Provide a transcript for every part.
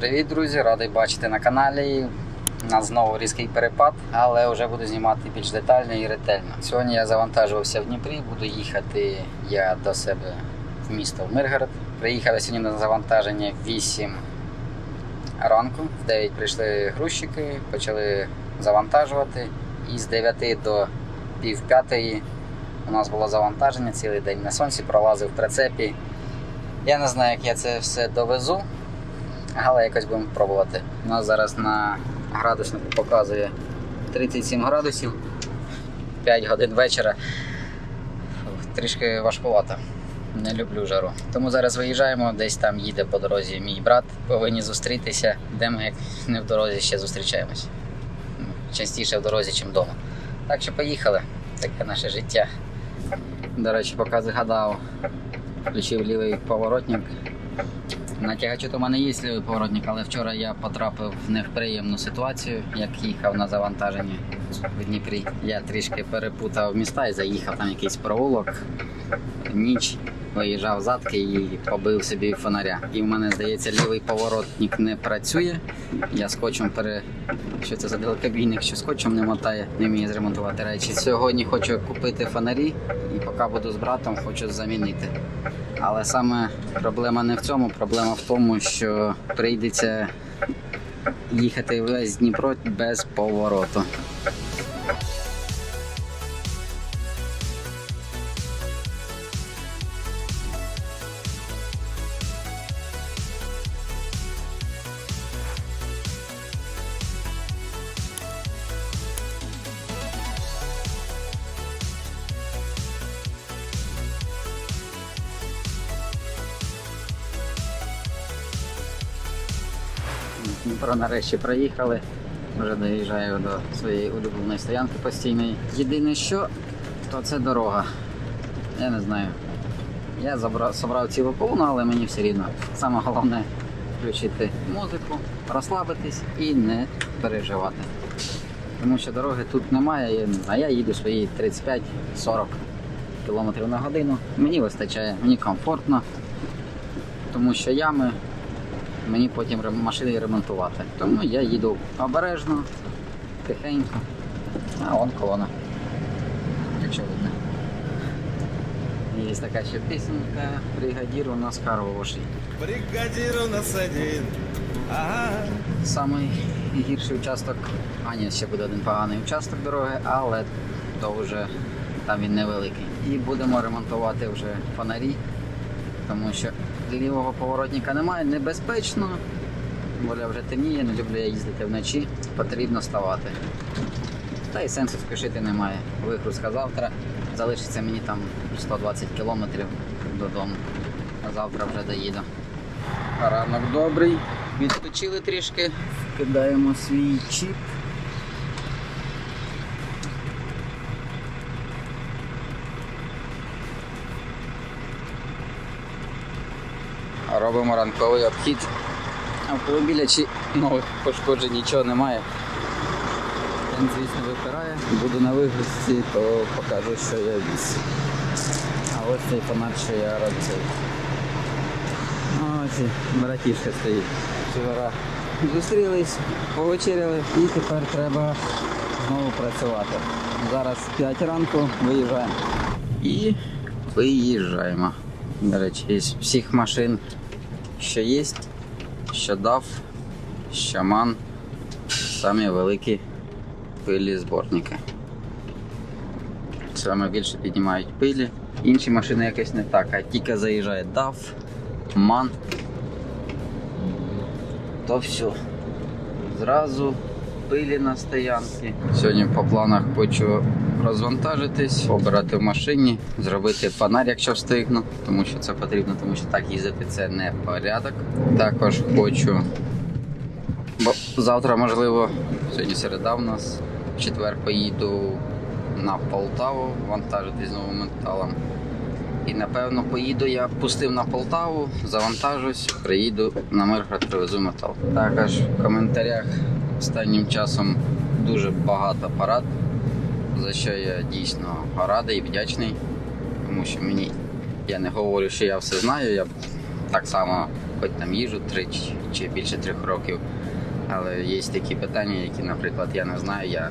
Привіт, друзі! Радий бачити на каналі. У нас знову різкий перепад, але вже буду знімати більш детально і ретельно. Сьогодні я завантажувався в Дніпрі, буду їхати я до себе в місто в Миргород. Приїхав я сьогодні на завантаження в 8 ранку. В 9 прийшли грузчики, почали завантажувати. І з 9 до пів п'ятої у нас було завантаження цілий день на сонці, пролазив в прицепі. Я не знаю, як я це все довезу, але якось будемо пробувати. У нас зараз на градуснику показує 37 градусів, 5 годин вечора. Трішки важкувато. Не люблю жару. Тому зараз виїжджаємо, десь там їде по дорозі мій брат. Повинні зустрітися, де ми як не в дорозі ще зустрічаємось. Частіше в дорозі, ніж вдома. Так що поїхали. Таке наше життя. До речі, поки згадав, включив лівий поворотник. На тягачу то в мене є лівий поворотник, але вчора я потрапив в неприємну ситуацію, як їхав на завантаженні в Дніпрі. Я трішки перепутав міста і заїхав там якийсь провулок. Ніч виїжджав задки і побив собі фонаря. І в мене, здається, лівий поворотник не працює. Я скотчем пере. Що це за далекобійник, що скотчем не мотає, не вміє зремонтувати речі. Сьогодні хочу купити фонарі і поки буду з братом, хочу замінити. Але саме проблема не в цьому, проблема в тому, що прийдеться їхати весь Дніпро без повороту. Дніпро нарешті проїхали. Вже доїжджаю до своєї улюбленої стоянки постійної. Єдине що, то це дорога. Я не знаю. Я забрав, собрав цілу колону, але мені все рівно. Саме головне включити музику, розслабитись і не переживати. Тому що дороги тут немає, а я їду свої 35-40 км на годину. Мені вистачає, мені комфортно, тому що ями мені потім машини ремонтувати. Тому я їду обережно, тихенько. А вон колона. Якщо видно. Є така ще пісенька Бригадір у нас хороший. Бригадир у нас один. Ага. Самий гірший участок, а ні, ще буде один поганий участок дороги, але то вже там він невеликий. І будемо ремонтувати вже фонарі, тому що лівого поворотника немає, небезпечно. Воля вже темніє, не люблю я їздити вночі, потрібно ставати. Та й сенсу спішити немає. Вигрузка завтра. Залишиться мені там 120 кілометрів додому. А завтра вже доїду. Ранок добрий. Відпочили трішки. Кидаємо свій чіп. Робимо ранковий обхід. Автомобіля чи нових пошкоджень нічого немає. Він, звісно, випирає. Буду на вигрузці, то покажу, що я віз. А ось цей фонарь, що я робив. Ось братішка стоїть. Вчора зустрілись, повечеряли і тепер треба знову працювати. Зараз 5 ранку виїжджаємо. І виїжджаємо. До речі, із всіх машин, що є, що дав, що ман, самі великі пилі зборники. Саме більше піднімають пилі. Інші машини якось не так, а тільки заїжджає DAF, MAN, то все. Зразу пилі на стоянці. Сьогодні по планах хочу розвантажитись, побирати в машині, зробити фонарь, якщо встигну, тому що це потрібно, тому що так їздити це не порядок. Також хочу Бо завтра, можливо, сьогодні середа в нас. В четвер поїду на Полтаву вантажити з новим металом. І напевно поїду я пустив на Полтаву, завантажусь, приїду на Миргород, привезу метал. Також в коментарях останнім часом дуже багато парад, за що я дійсно радий і вдячний, тому що мені я не говорю, що я все знаю, я так само хоч там їжу 3 чи- більше трьох років. Але є такі питання, які, наприклад, я не знаю. Я...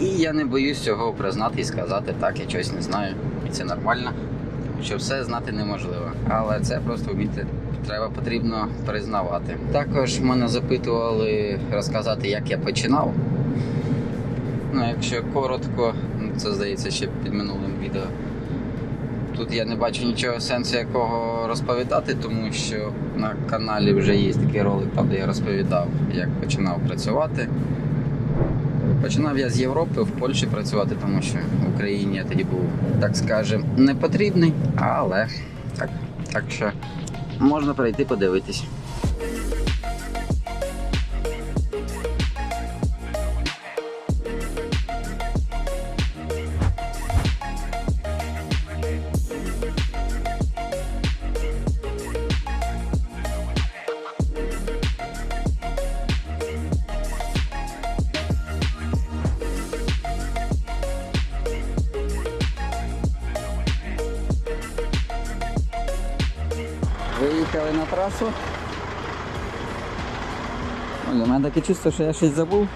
І я не боюсь цього признати і сказати, так, я щось не знаю. І це нормально. Що все знати неможливо. Але це просто вміти треба потрібно признавати. Також мене запитували розказати, як я починав. Ну, якщо коротко, ну, це здається ще під минулим відео. Тут я не бачу нічого сенсу якого розповідати, тому що на каналі вже є такий ролик, там де я розповідав, як починав працювати. Починав я з Європи в Польщі працювати, тому що в Україні я тоді був, так скажем, не потрібний, але так, так що можна прийти подивитись. Виїхали на трасу. У мене таке чувство, що я щось забув.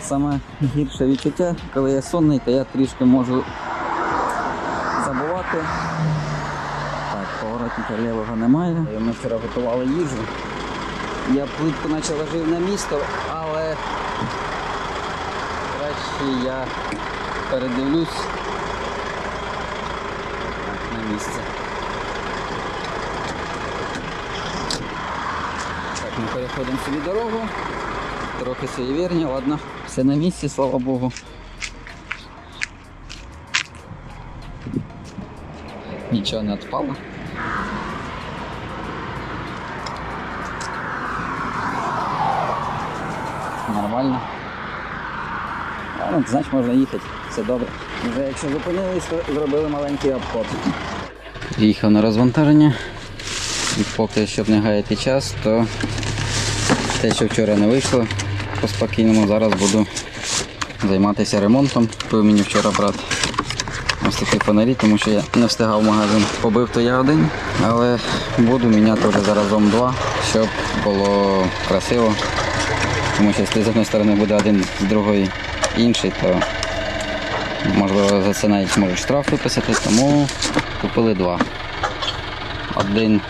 Саме гірше відчуття, коли я сонний, то я трішки можу забувати. Так, поворотника лівого немає. Ми вчора готували їжу. Я плитку наче ложив на місто, але краще я передивлюсь так, на місце. Ми переходимо собі дорогу. Трохи суєвірні, ладно. Все на місці, слава Богу. Нічого не відпало. Нормально. А, значить можна їхати, все добре. Вже якщо зупинились, то зробили маленький обход. Їхав на розвантаження. І поки щоб не гаяти час, то те, що вчора не вийшло по спокійному, зараз буду займатися ремонтом. Купив мені вчора брат ось такі фонарі, тому що я не встигав магазин. Побив то я один, але буду міняти вже заразом два, щоб було красиво. Тому що якщо з однієї сторони буде один, з другої інший, то можливо за це навіть можуть штраф виписати, тому купили два. Один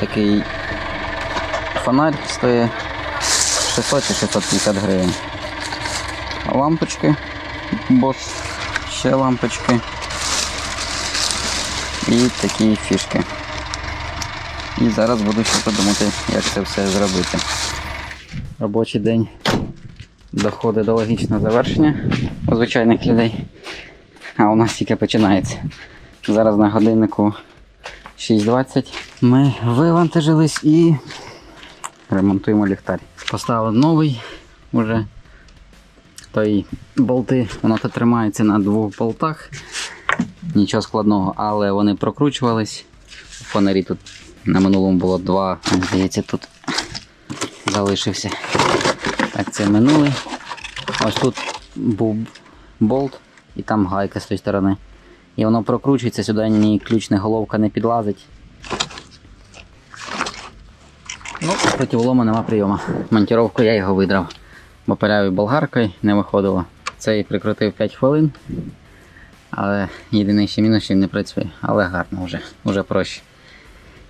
такий фонарь стоїть 600 чи 650 гривень. Лампочки, бос, ще лампочки і такі фішки. І зараз буду ще подумати, як це все зробити. Робочий день доходить до логічного завершення у звичайних людей. А у нас тільки починається. Зараз на годиннику 6.20 ми вивантажились і ремонтуємо ліхтар. Поставив новий уже. Той болти, воно то тримається на двох болтах. Нічого складного, але вони прокручувались. У фонарі тут на минулому було два, здається, тут залишився. Так, це минулий. Ось тут був болт і там гайка з тої сторони. І воно прокручується, сюди ні ключна головка не підлазить. Ну, проти влому нема прийому. Монтіровку я його видрав. Бо пилявою болгаркою не виходило. Цей прикрутив 5 хвилин. Але єдиний ще мінус, він не працює. Але гарно вже, вже проще.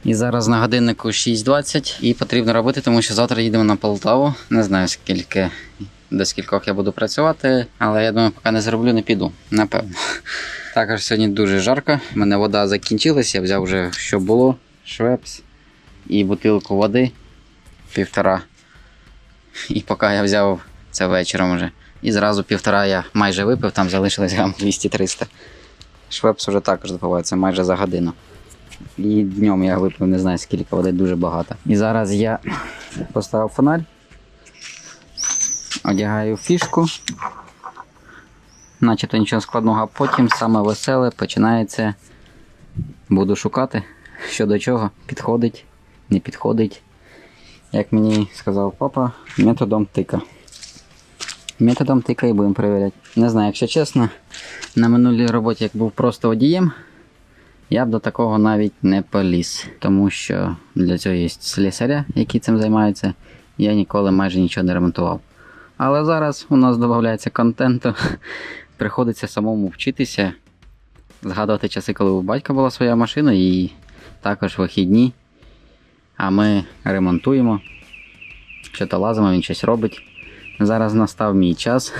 І зараз на годиннику 6.20 і потрібно робити, тому що завтра їдемо на Полтаву. Не знаю скільки до скількох я буду працювати, але я думаю, поки не зроблю, не піду. Напевно. Також сьогодні дуже жарко. У мене вода закінчилась, я взяв вже що було, швепс і бутилку води півтора. І поки я взяв це вечором вже. І зразу півтора я майже випив, там залишилось грам 200-300. Швепс вже також допивається майже за годину. І днем я випив не знаю скільки води, дуже багато. І зараз я поставив фонарь, одягаю фішку, начебто нічого складного, а потім саме веселе починається. Буду шукати, що до чого, підходить, не підходить. Як мені сказав папа, методом тика. Методом тика і будемо перевіряти. Не знаю, якщо чесно, на минулій роботі як був просто водієм, Я б до такого навіть не поліз, тому що для цього є слісаря, які цим займаються. Я ніколи майже нічого не ремонтував. Але зараз у нас додається контенту, приходиться самому вчитися, згадувати часи, коли у батька була своя машина, і також вихідні. А ми ремонтуємо. Що то лазимо, він щось робить. Зараз настав мій час.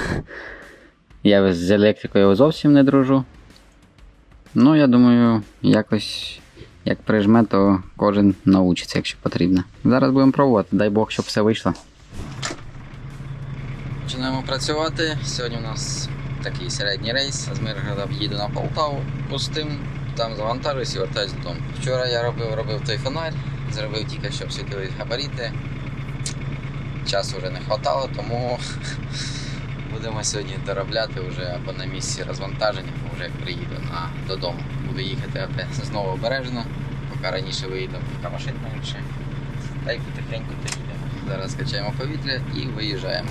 Я з електрикою зовсім не дружу. Ну, я думаю, якось як прижме, то кожен научиться, якщо потрібно. Зараз будемо пробувати, дай Бог, щоб все вийшло. Починаємо працювати. Сьогодні у нас такий середній рейс. З Миргорода їду на Полтаву пустим, там завантажуюсь і вертаюсь додому. Вчора я робив, робив той фонарь, зробив тільки, щоб світили габаріти. Часу вже не вистачало, тому будемо сьогодні доробляти вже або на місці розвантаження, або вже приїду на, додому. Буду їхати знову обережно, поки раніше виїду, поки машин менше. Та й потихеньку то їдемо. Зараз качаємо повітря і виїжджаємо.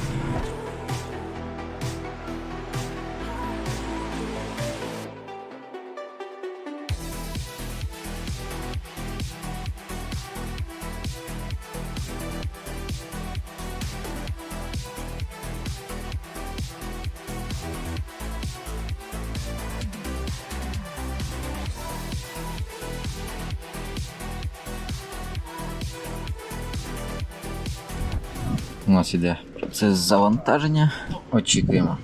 Нас іде процес завантаження. Очікуємо.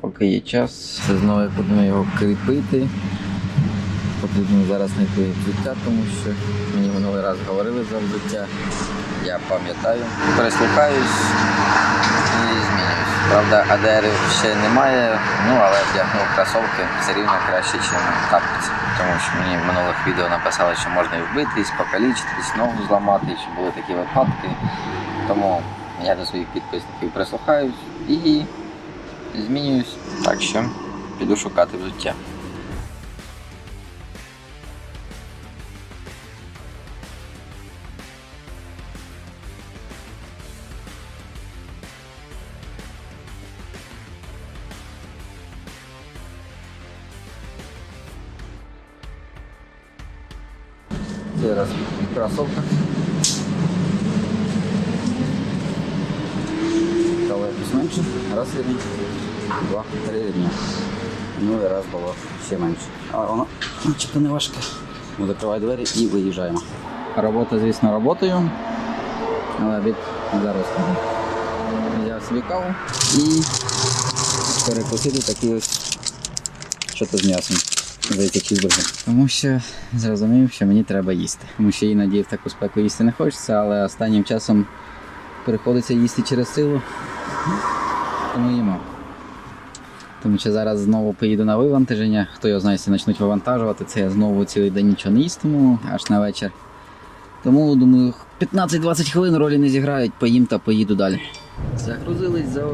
Поки є час, це знову будемо його кріпити. Потрібно зараз знайти взуття, тому що мені минулий раз говорили за взуття. Я пам'ятаю, переслухаюсь і змінююсь. Правда, АДР ще немає, ну але вдягнув кросовки все рівно краще, ніж тапці. Тому що мені в минулих відео написали, що можна і вбитись, покалічитись, ногу зламати, що були такі випадки. Тому я до своїх підписників прислухаюсь і змінююсь. Так що піду шукати взуття. Начебто не важке. Ну, Закриваю двері і виїжджаємо. Робота, звісно, роботою. Але від зараз взяв собі каву і перекусити такий ось що-то з м'ясом. Здається, чізбургер. Тому що зрозумів, що мені треба їсти. Тому що іноді в таку спеку їсти не хочеться, але останнім часом приходиться їсти через силу. Тому їмо. Тому що зараз знову поїду на вивантаження. Хто його знає, якщо почнуть вивантажувати, це я знову цілий день нічого не їстиму, аж на вечір. Тому думаю, 15-20 хвилин ролі не зіграють, поїм та поїду далі. Загрузились за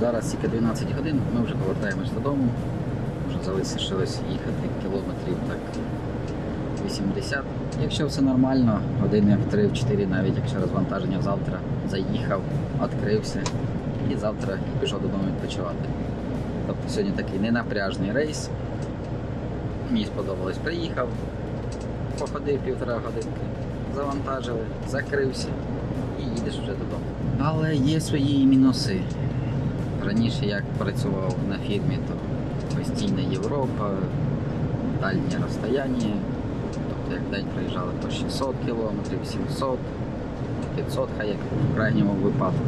зараз тільки 12 годин, ми вже повертаємось додому. Вже залишилось їхати кілометрів так 80. Якщо все нормально, години в 3-4 навіть якщо розвантаження завтра заїхав, відкрився і завтра пішов додому відпочивати. Тобто сьогодні такий ненапряжний рейс. Мені сподобалось, приїхав, походив півтора годинки, завантажили, закрився і їдеш вже додому. Але є свої мінуси. Раніше як працював на фірмі, то постійна Європа, дальнє розстояння. Тобто як день проїжджали по 600 кілометрів, 700, 500, хай як в крайньому випадку.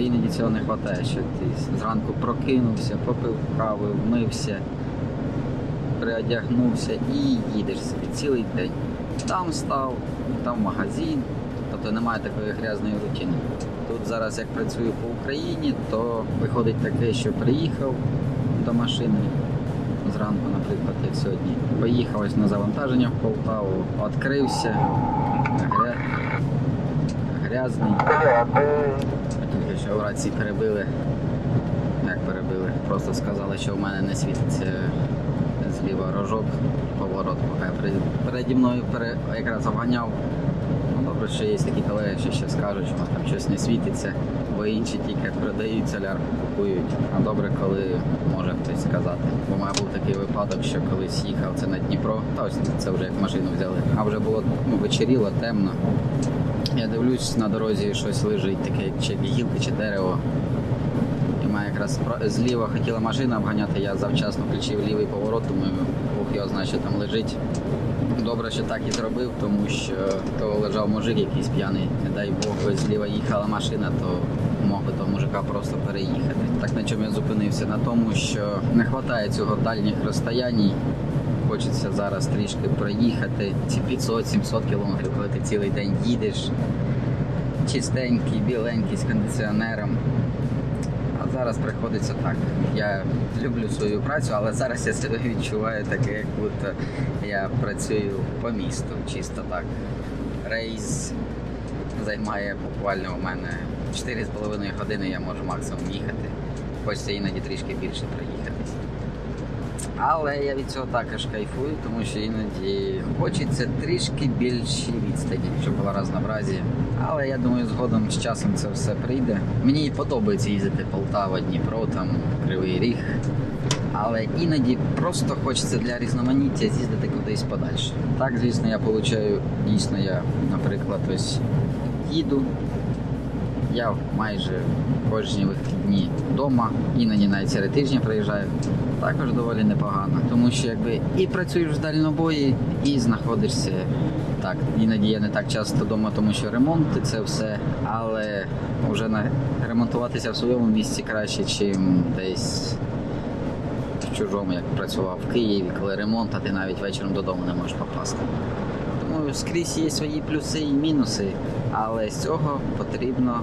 Тобто іноді цього не вистачає, що ти зранку прокинувся, попив кави, вмився, переодягнувся і їдеш собі цілий день. Там став, там магазин, тобто немає такої грязної рутини. Тут зараз як працюю по Україні, то виходить таке, що приїхав до машини зранку, наприклад, як сьогодні. Поїхав ось на завантаження в Полтаву, відкрився, грязний. Що в рації перебили. Як перебили? Просто сказали, що в мене не світиться зліва рожок, поворот, поки переді- мною пере... якраз обганяв. Ну, добре. Що є такі колеги, що ще скажуть, що там щось не світиться, бо інші тільки продають солярку, купують. А добре, коли може хтось сказати. Бо мене був такий випадок, що колись їхав це на Дніпро, та ось це вже як машину взяли. А вже було ну, вечеріло, темно. Я дивлюсь на дорозі щось лежить, таке чи гілка, чи дерево. І мене якраз зліва хотіла машина обганяти, я завчасно включив лівий поворот, думаю, Бог його знає, що там лежить. Добре, що так і зробив, тому що то лежав мужик якийсь п'яний. Не дай Бог, зліва їхала машина, то мог би того мужика просто переїхати. Так на чому я зупинився? На тому, що не вистачає цього дальніх розстоянь. Хочеться зараз трішки проїхати. Ці 500-700 кілометрів, коли ти цілий день їдеш. Чистенький, біленький з кондиціонером. А зараз приходиться так. Я люблю свою працю, але зараз я себе відчуваю таке, як будто я працюю по місту, чисто так. Рейс займає буквально у мене 4,5 години, я можу максимум їхати. Хочеться іноді трішки більше проїхатись. Але я від цього також кайфую, тому що іноді хочеться трішки більші відстані, щоб було разнообразі. Але я думаю, згодом з часом це все прийде. Мені подобається їздити Полтава, Дніпро, там Кривий Ріг. Але іноді просто хочеться для різноманіття з'їздити кудись подальше. Так, звісно, я получаю дійсно, я, наприклад, ось їду. Я майже кожні вихідні вдома, іноді навіть серед тижня приїжджаю. Також доволі непогано, тому що якби і працюєш в дальнобої, і знаходишся так. Іноді я не так часто вдома, тому що ремонти це все, але вже на ремонтуватися в своєму місці краще, чим десь в чужому, як працював в Києві, коли ремонт, а ти навіть вечором додому не можеш попасти. Тому скрізь є свої плюси і мінуси, але з цього потрібно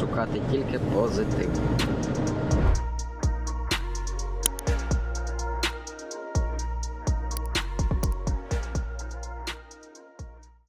шукати тільки позитив.